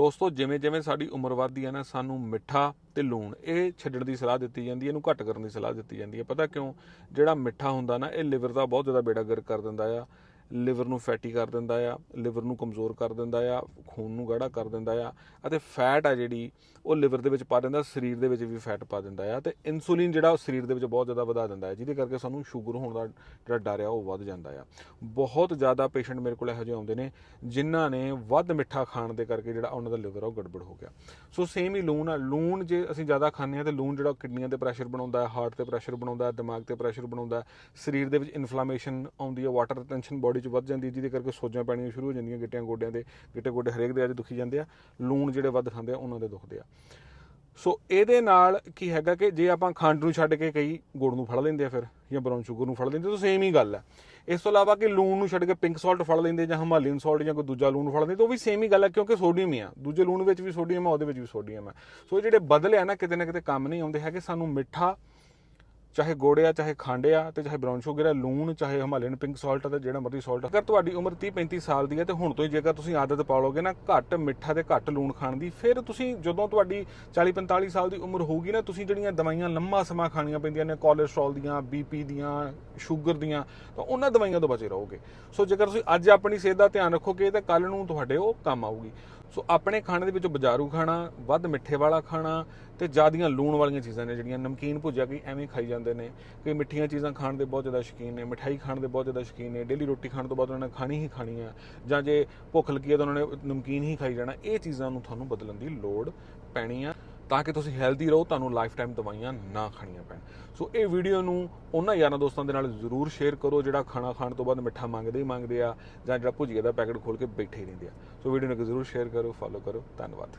ਦੋਸਤੋ, ਜਿਵੇਂ ਜਿਵੇਂ ਸਾਡੀ ਉਮਰ ਵੱਧਦੀ ਹੈ ਨਾ, ਸਾਨੂੰ ਮਿੱਠਾ ਤੇ ਲੂਣ, ਇਹ ਛੱਡਣ ਦੀ ਸਲਾਹ ਦਿੱਤੀ ਜਾਂਦੀ ਹੈ, ਇਹਨੂੰ ਘੱਟ ਕਰਨ ਦੀ ਸਲਾਹ ਦਿੱਤੀ ਜਾਂਦੀ ਹੈ। ਪਤਾ ਕਿਉਂ? ਜਿਹੜਾ ਮਿੱਠਾ ਹੁੰਦਾ ਨਾ, ਇਹ ਲਿਵਰ ਦਾ ਬਹੁਤ ਜ਼ਿਆਦਾ ਬੇੜਾ ਗਰਕ ਕਰ ਦਿੰਦਾ ਆ। ਲਿਵਰ ਨੂੰ ਫੈਟੀ ਕਰ ਦਿੰਦਾ ਆ, ਲਿਵਰ ਨੂੰ ਕਮਜ਼ੋਰ ਕਰ ਦਿੰਦਾ ਆ, ਖੂਨ ਨੂੰ ਗਾੜਾ ਕਰ ਦਿੰਦਾ ਆ ਅਤੇ ਫੈਟ ਆ ਜਿਹੜੀ ਉਹ ਲਿਵਰ ਦੇ ਵਿੱਚ ਪਾ ਦਿੰਦਾ, ਸਰੀਰ ਦੇ ਵਿੱਚ ਵੀ ਫੈਟ ਪਾ ਦਿੰਦਾ ਆ ਤੇ ਇਨਸੂਲਿਨ ਜਿਹੜਾ ਉਹ ਸਰੀਰ ਦੇ ਵਿੱਚ ਬਹੁਤ ਜ਼ਿਆਦਾ ਵਧਾ ਦਿੰਦਾ ਹੈ ਜਿਹਦੇ ਕਰਕੇ ਸਾਨੂੰ ਸ਼ੂਗਰ ਹੋਣ ਦਾ ਜਿਹੜਾ ਡਰ ਆ ਉਹ ਵੱਧ ਜਾਂਦਾ ਆ। ਬਹੁਤ ਜ਼ਿਆਦਾ ਪੇਸ਼ੈਂਟ ਮੇਰੇ ਕੋਲ ਇਹੋ ਜਿਹੇ ਆਉਂਦੇ ਨੇ ਜਿਨ੍ਹਾਂ ਨੇ ਵੱਧ ਮਿੱਠਾ ਖਾਣ ਦੇ ਕਰਕੇ ਜਿਹੜਾ ਉਹਨਾਂ ਦਾ ਲਿਵਰ ਆ ਉਹ ਗੜਬੜ ਹੋ ਗਿਆ। ਸੋ ਸੇਮ ਹੀ ਲੂਣ ਆ, ਲੂਣ ਜੇ ਅਸੀਂ ਜ਼ਿਆਦਾ ਖਾਂਦੇ ਆ ਤੇ ਲੂਣ ਜਿਹੜਾ ਕਿਡਨੀਆਂ ਤੇ ਪ੍ਰੈਸ਼ਰ ਬਣਾਉਂਦਾ ਹੈ ਹਾਰਟ ਤੇ ਪ੍ਰੈਸ਼ਰ ਬਣਾਉਂਦਾ ਹੈ ਦਿਮਾਗ ਤੇ ਪ੍ਰੈਸ਼ਰ ਬਣਾਉਂਦਾ ਹੈ ਸਰੀਰ ਦੇ ਵਿੱਚ ਇਨਫਲੇਮੇਸ਼ਨ ਆਉਂਦੀ ਹੈ ਵਾਟਰ ਰਿਟੈਂਸ਼ਨ ਬਾਡੀ 'ਚ ਵੱਧ ਜਾਂਦੀ ਜਿਹਦੇ ਕਰਕੇ ਸੋਜਾਂ ਪੈਣੀਆਂ ਸ਼ੁਰੂ ਹੋ ਜਾਂਦੀਆਂ ਗਿੱਟਿਆਂ ਗੋਡਿਆਂ ਦੇ ਗਿੱਟੇ ਗੋਡੇ ਹਰੇਕ ਦੇ ਅੱਜ ਦੁਖੀ ਜਾਂਦੇ ਆ, ਲੂਣ ਜਿਹੜੇ ਵੱਧ ਖਾਂਦੇ ਆ, ਉਹਨਾਂ ਦੇ ਦੁਖਦੇ ਆ। ਸੋ ਇਹਦੇ ਨਾਲ ਕੀ ਹੈਗਾ ਕਿ ਜੇ ਆਪਾਂ ਖੰਡ ਨੂੰ ਛੱਡ ਕੇ ਕਈ ਗੁੜ ਨੂੰ ਫੜ ਲੈਂਦੇ ਆ ਫਿਰ, ਜਾਂ ਬਰਾਊਨ ਸ਼ੂਗਰ ਨੂੰ ਫੜ ਲੈਂਦੇ ਤਾਂ ਸੇਮ ਹੀ ਗੱਲ ਹੈ ਇਸ ਤੋਂ ਇਲਾਵਾ ਕਿ ਲੂਣ ਨੂੰ ਛੱਡ ਕੇ ਪਿੰਕ ਸਾਲਟ ਫੜ ਲੈਂਦੇ ਜਾਂ ਹਿਮਾਲੀਅਨ ਸਾਲਟ ਜਾਂ ਕੋਈ ਦੂਜਾ ਲੂਣ ਫੜ ਲੈਂਦੇ ਤਾਂ ਉਹ ਵੀ ਸੇਮ ਹੀ ਗੱਲ ਹੈ ਕਿਉਂਕਿ ਸੋਡੀਅਮ ਹੀ ਆ। ਦੂਜੇ ਲੂਣ ਵਿੱਚ ਵੀ ਸੋਡੀਅਮ ਆ, ਉਹਦੇ ਵਿੱਚ ਵੀ ਸੋਡੀਅਮ ਹੈ ਸੋ ਜਿਹੜੇ ਬਦਲੇ ਆ ਨਾ, ਕਿਤੇ ਨਾ ਕਿਤੇ ਕੰਮ ਨਹੀਂ ਆਉਂਦੇ ਹੈਗੇ। ਸਾਨੂੰ ਮਿੱਠਾ ਚਾਹੇ ਗੁੜ ਆ, ਚਾਹੇ ਖੰਡ ਆ ਤੇ ਚਾਹੇ ਬਰਾਊਨ ਸ਼ੂਗਰ ਹੈ ਲੂਣ, ਚਾਹੇ ਹਿਮਾਲੀਅਨ ਪਿੰਕ ਸਾਲਟ ਤੇ ਜਿਹੜਾ ਮਰਜ਼ੀ ਸਾਲਟ ਅਗਰ ਤੁਹਾਡੀ ਉਮਰ 30 35 ਸਾਲ ਦੀ ਹੈ ਤੇ ਹੁਣ ਤੋਂ ਹੀ ਜੇਕਰ ਤੁਸੀਂ ਆਦਤ ਪਾ ਲਓਗੇ ਨਾ ਘੱਟ ਮਿੱਠਾ ਤੇ ਘੱਟ ਲੂਣ ਖਾਣ ਦੀ, ਫਿਰ ਤੁਸੀਂ ਜਦੋਂ ਤੁਹਾਡੀ 40 45 ਸਾਲ ਦੀ ਉਮਰ ਹੋਊਗੀ ਨਾ, ਤੁਸੀਂ ਜਿਹੜੀਆਂ ਦਵਾਈਆਂ ਲੰਮਾ ਸਮਾਂ ਖਾਣੀਆਂ ਪੈਂਦੀਆਂ ਨੇ ਕੋਲੇਸਟ੍ਰੋਲ ਦੀਆਂ ਬੀਪੀ ਦੀਆਂ, ਸ਼ੂਗਰ ਦੀਆਂ, ਤਾਂ ਉਹਨਾਂ ਦਵਾਈਆਂ ਤੋਂ ਬਚੇ ਰਹੋਗੇ। ਸੋ ਜੇਕਰ ਤੁਸੀਂ ਅੱਜ ਆਪਣੀ ਸਿਹਤ ਦਾ ਧਿਆਨ ਰੱਖੋਗੇ ਤਾਂ ਕੱਲ ਨੂੰ ਤੁਹਾਡੇ ਉਹ ਕੰਮ ਆਊਗੀ। ਸੋ ਆਪਣੇ ਖਾਣੇ ਦੇ ਵਿੱਚੋਂ ਬਾਜ਼ਾਰੂ ਖਾਣਾ, ਵੱਧ ਮਿੱਠੇ ਵਾਲਾ ਖਾਣਾ ਤੇ ਜ਼ਿਆਦੀਆਂ ਲੂਣ ਵਾਲੀਆਂ ਚੀਜ਼ਾਂ ਨੇ ਜਿਹੜੀਆਂ ਨਮਕੀਨ ਭੁੱਜਿਆ ਕਈ ਐਵੇਂ ਖਾਈ ਜਾਂਦੇ ਨੇ ਕਈ ਮਿੱਠੀਆਂ ਚੀਜ਼ਾਂ ਖਾਣ ਦੇ ਬਹੁਤ ਜ਼ਿਆਦਾ ਸ਼ੌਕੀਨ ਨੇ, ਮਿਠਾਈ ਖਾਣ ਦੇ ਬਹੁਤ ਜ਼ਿਆਦਾ ਸ਼ੌਕੀਨ ਨੇ, ਡੇਲੀ ਰੋਟੀ ਖਾਣ ਤੋਂ ਬਾਅਦ ਉਹਨਾਂ ਨੇ ਖਾਣੀ ਹੀ ਖਾਣੀ ਆ ਜਾਂ ਜੇ ਭੁੱਖ ਲੱਗੀ ਹੈ ਤਾਂ ਉਹਨਾਂ ਨੇ ਨਮਕੀਨ ਹੀ ਖਾਈ ਜਾਣਾ, ਇਹ ਚੀਜ਼ਾਂ ਨੂੰ ਤੁਹਾਨੂੰ ਬਦਲਣ ਦੀ ਲੋੜ ਪੈਣੀ ਆ। ਤਾਂ ਕਿ ਤੁਸੀਂ ਹੈਲਦੀ ਰਹੋ, ਤੁਹਾਨੂੰ ਲਾਈਫ ਟਾਈਮ ਦਵਾਈਆਂ ਨਾ ਖਾਣੀਆਂ ਪੈਣ। ਸੋ ਇਹ ਵੀਡੀਓ ਨੂੰ ਉਹਨਾਂ ਯਾਰਾਂ ਦੋਸਤਾਂ ਦੇ ਨਾਲ ਜ਼ਰੂਰ ਸ਼ੇਅਰ ਕਰੋ, ਜਿਹੜਾ ਖਾਣਾ ਖਾਣ ਤੋਂ ਬਾਅਦ ਮਿੱਠਾ ਮੰਗਦੇ ਹੀ ਮੰਗਦੇ ਆ ਜਾਂ ਜਿਹੜਾ ਭੁਜੀਆ ਦਾ ਪੈਕਟ ਖੋਲ ਕੇ ਬੈਠੇ ਹੀ ਰਹਿੰਦੇ ਆ। ਸੋ ਵੀਡੀਓ ਨੂੰ ਜ਼ਰੂਰ ਸ਼ੇਅਰ ਕਰੋ ਫੋਲੋ ਕਰੋ, ਧੰਨਵਾਦ।